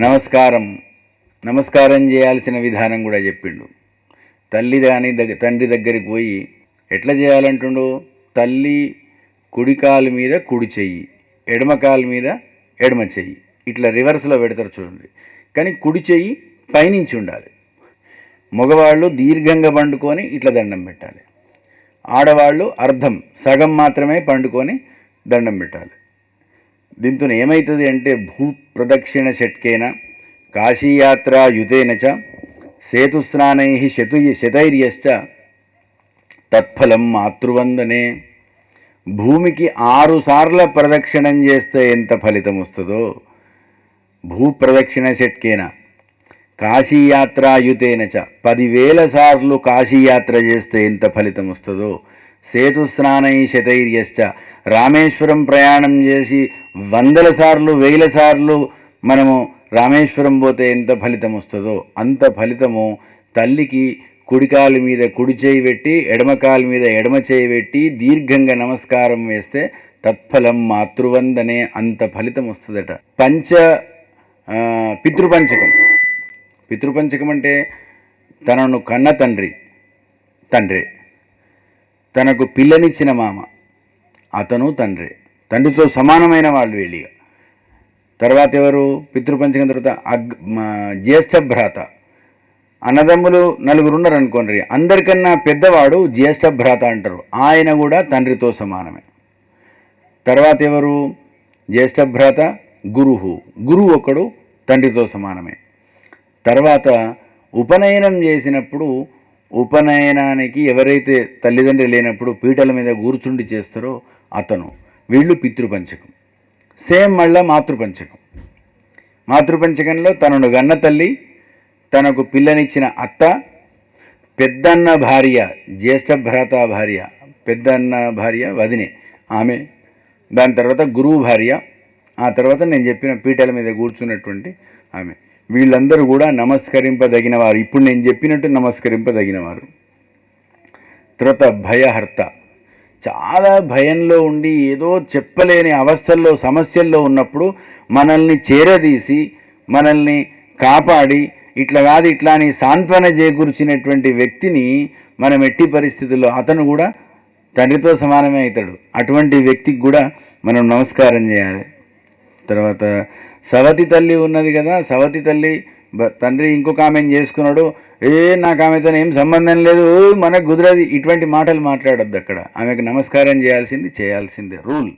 నమస్కారం. నమస్కారం చేయాల్సిన విధానం కూడా చెప్పిండు. తల్లి దాని దగ్గర తండ్రి దగ్గరికి పోయి ఎట్లా చేయాలంటుండు? తల్లి కుడి కాలు మీద కుడి చెయ్యి ఎడమ కాలు మీద ఎడమ చెయ్యి. ఇట్లా రివర్స్లో పెడతారు చూడండి. కానీ కుడి చెయ్యి పైనుంచి ఉండాలి. మగవాళ్ళు దీర్ఘంగా పండుకొని ఇట్లా దండం పెట్టాలి. ఆడవాళ్ళు అర్ధం సగం మాత్రమే పండుకొని దండం పెట్టాలి. దీంతో ఏమవుతుంది అంటే భూ ప్రదక్షిణ షట్కేన కాశీయాత్ర యుతేన చ సేతుస్నానై శతు శతైర్యశ్చ తత్ఫలం మాతృవందనే. భూమికి ఆరు సార్ల ప్రదక్షిణం చేస్తే ఎంత ఫలితం వస్తుందో. భూ ప్రదక్షిణ షట్కేన కాశీయాత్రాయుతేన చ పదివేల సార్లు కాశీయాత్ర చేస్తే ఎంత ఫలితం వస్తుందో. సేతుస్నానై శతైర్యశ్చ రామేశ్వరం ప్రయాణం చేసి వందల సార్లు వేల సార్లు మనము రామేశ్వరం పోతే ఎంత ఫలితం వస్తుందో అంత ఫలితము తల్లికి కుడికాలు మీద కుడి చేయి పెట్టి ఎడమకాలు మీద ఎడమ చేయి పెట్టి దీర్ఘంగా నమస్కారం వేస్తే తత్ఫలం మాతృవందనే అంత ఫలితం వస్తుందట. పంచ పితృపంచకం. పితృపంచకం అంటే తనను కన్న తండ్రి తండ్రి. తనకు పిల్లనిచ్చిన మామ. అతను తండ్రి. తండ్రితో సమానమైన వాళ్ళు వీళ్ళిగా తర్వాత ఎవరు? పితృపంచకం తర్వాత అగ్ జ్యేష్ఠ భ్రాత. అన్నదమ్ములు నలుగురు ఉన్నారు అనుకోండి. అందరికన్నా పెద్దవాడు జ్యేష్ఠ భ్రాత అంటారు. ఆయన కూడా తండ్రితో సమానమే. తర్వాత ఎవరు? జ్యేష్ఠ భ్రాత గురువు. గురువు ఒకడు తండ్రితో సమానమే. తర్వాత ఉపనయనం చేసినప్పుడు ఉపనయనానికి ఎవరైతే తల్లిదండ్రి లేనప్పుడు పీటల మీద కూర్చుండి చేస్తారో అతను వీళ్ళు పితృపంచకం. సేమ్ మళ్ళా మాతృపంచకం. మాతృపంచకంలో తనను గన్న తల్లి తనకు పిల్లనిచ్చిన అత్త పెద్దన్న భార్య జ్యేష్ఠ భ్రాత భార్య పెద్దన్న భార్య వదినే ఆమె దాని తర్వాత గురువు భార్య ఆ తర్వాత నేను చెప్పిన పీటల మీద కూర్చున్నటువంటి ఆమె. వీళ్ళందరూ కూడా నమస్కరింపదగిన వారు. ఇప్పుడు నేను చెప్పినట్టు నమస్కరింపదగిన వారు. తర్వాత భయహర్త. చాలా భయంలో ఉండి ఏదో చెప్పలేని అవస్థల్లో సమస్యల్లో ఉన్నప్పుడు మనల్ని చేరదీసి మనల్ని కాపాడి ఇట్లా కాదు ఇట్లా అని సాంత్వన చేకూర్చినటువంటి వ్యక్తిని మనం ఎట్టి పరిస్థితుల్లో అతను కూడా తండ్రితో సమానమే అవుతాడు. అటువంటి వ్యక్తికి కూడా మనం నమస్కారం చేయాలి. తర్వాత సవతి తల్లి ఉన్నది కదా సవతి తల్లి తండ్రి ఇంకొక ఆమెను చేసుకున్నాడు. ఏ నాకు ఆమెతో ఏం సంబంధం లేదు. మనకు కుదరదు. ఇటువంటి మాటలు మాట్లాడొద్దు అక్కడ. ఆమెకు నమస్కారం చేయాల్సింది చేయాల్సిందే. రూల్.